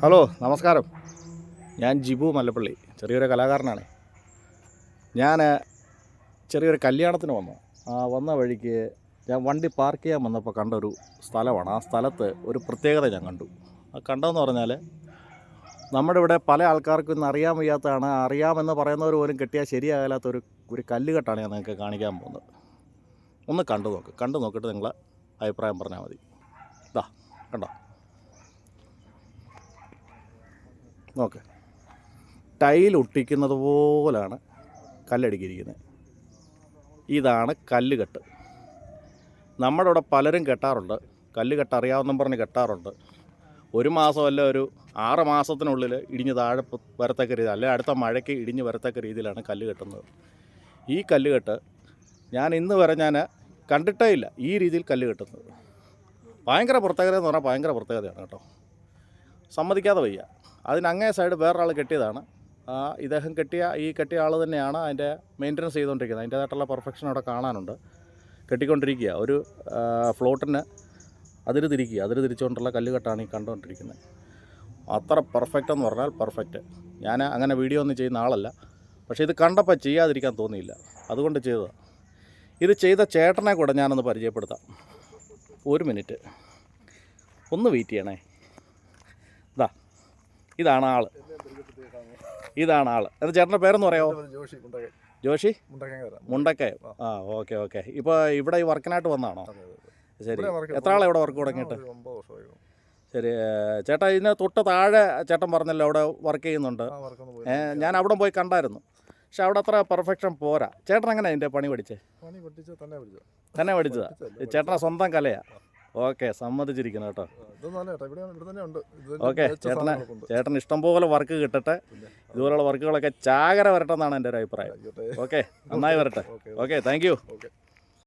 Hello നമസ്കാരം. ഞാൻ ജിബു മല്ലപ്പള്ളി ചെറിയൊരു കലാകാരനാണ്. ഞാൻ ചെറിയൊരു കല്യാണത്തിന് വന്നു. ആ വന്ന വഴിക്ക് ഞാൻ വണ്ടി പാർക്ക് ചെയ്യാൻ വന്നപ്പോൾ കണ്ട ഒരു സ്ഥലമാണ്. ആ സ്ഥലത്ത് ഒരു പ്രത്യേകത ഞാൻ കണ്ടു. ആ കണ്ടതെന്ന് പറഞ്ഞാൽ നമ്മുടെ ഇവിടെ പല ആൾക്കാർക്കും ഇന്ന് അറിയാൻ വയ്യാത്തതാണ്. അറിയാമെന്ന് പറയുന്നവർ പോലും കിട്ടിയാൽ ശരിയാകാത്ത ഒരു ഒരു കല്ലുകെട്ടാണ് ഞാൻ നിങ്ങൾക്ക് കാണിക്കാൻ പോകുന്നത്. ഒന്ന് കണ്ടു നോക്ക്. കണ്ടു നോക്കിയിട്ട് നിങ്ങൾ അഭിപ്രായം പറഞ്ഞാൽ മതി. ഇതാ കണ്ടോ? നോക്ക്. ടൈൽ ഒട്ടിക്കുന്നത് പോലാണ് കല്ലടുക്കിയിരിക്കുന്നത് ഇതാണ് കല്ലുകെട്ട്. നമ്മുടെ ഇവിടെ പലരും കെട്ടാറുണ്ട്. കല്ലുകെട്ട് അറിയാവുന്ന പറഞ്ഞ് കെട്ടാറുണ്ട്. ഒരു മാസമല്ല ഒരു ആറ് മാസത്തിനുള്ളിൽ ഇടിഞ്ഞ് താഴെ വരത്തക്ക രീതി അല്ലെങ്കിൽ അടുത്ത മഴയ്ക്ക് ഇടിഞ്ഞ് വരത്തക്ക രീതിയിലാണ് കല്ല് കെട്ടുന്നത്. ഈ കല്ലുകെട്ട് ഞാൻ ഇന്ന് വരെ ഞാൻ കണ്ടിട്ടേ ഇല്ല ഈ രീതിയിൽ കല്ല് കെട്ടുന്നത്. ഭയങ്കര പ്രത്യേകത എന്ന് പറഞ്ഞാൽ ഭയങ്കര പ്രത്യേകതയാണ് കേട്ടോ. സമ്മതിക്കാതെ വയ്യ. അതിന് അങ്ങേ സൈഡ് വേറൊരാൾ കെട്ടിയതാണ് ഇദ്ദേഹം കെട്ടിയ ഈ കെട്ടിയ ആൾ തന്നെയാണ് അതിന്റെ മെയിന്റനൻസ് ചെയ്തുകൊണ്ടിരിക്കുന്നത്. അതിന്റേതായിട്ടുള്ള പെർഫെക്ഷൻ അവിടെ കാണാനുണ്ട്. കെട്ടിക്കൊണ്ടിരിക്കുക. ഒരു ഫ്ലോട്ടിന് അതിര് തിരിക്കുക. അതിര് തിരിച്ചുകൊണ്ടുള്ള കല്ലുകെട്ടാണ് ഈ കണ്ടുകൊണ്ടിരിക്കുന്നത്. അത്ര പെർഫെക്റ്റ് എന്ന് പറഞ്ഞാൽ പെർഫെക്റ്റ് ഞാൻ അങ്ങനെ വീഡിയോ ഒന്നും ചെയ്യുന്ന ആളല്ല. പക്ഷേ ഇത് കണ്ടപ്പോൾ ചെയ്യാതിരിക്കാൻ തോന്നിയില്ല. അതുകൊണ്ട് ചെയ്തതാണ് ഇത് ചെയ്ത ചേട്ടനെ കൂടെ ഞാനൊന്ന് പരിചയപ്പെടുത്താം. ഒരു മിനിറ്റ് ഒന്ന് വെയിറ്റ് ചെയ്യണേ. ഇതാ ഇതാണ് ആൾ. ഇതാണ് ആൾ. എന്താ ചേട്ടന്റെ പേരെന്ന് പറയാമോ? ജോഷി? മുണ്ടകை ജോഷി മുണ്ടകങ്ങര മുണ്ടക്കേ ആ ഓക്കെ ഓക്കെ. ഇപ്പോൾ ഇവിടെ ഈ വർക്കിനായിട്ട് വന്നാണോ? ശരി. എത്ര ആളെ ഇവിടെ വർക്ക് തുടങ്ങിയിട്ട്? ശരി ചേട്ടാ ഇതിന് തൊട്ട് താഴെ ചേട്ടൻ പറഞ്ഞല്ലോ അവിടെ വർക്ക് ചെയ്യുന്നുണ്ട്. ഞാൻ അവിടെ പോയി കണ്ടായിരുന്നു. പക്ഷെ അവിടെ അത്ര പെർഫെക്ഷൻ പോരാ. ചേട്ടൻ എങ്ങനെ അതിന്റെ പണി പഠിച്ചേ? പണി തന്നെ പഠിച്ചതാ. ചേട്ടനെ സ്വന്തം കലയാ. ഓക്കെ സമ്മതിച്ചിരിക്കുന്നു കേട്ടോ. ഓക്കെ ചേട്ടന് ചേട്ടൻ ഇഷ്ടംപോലെ വർക്ക് കിട്ടട്ടെ. ഇതുപോലുള്ള വർക്കുകളൊക്കെ ചാകര വരട്ടെ എന്നാണ് എന്റെ ഒരു അഭിപ്രായം. ഓക്കെ നന്നായി വരട്ടെ. Okay thank you okay.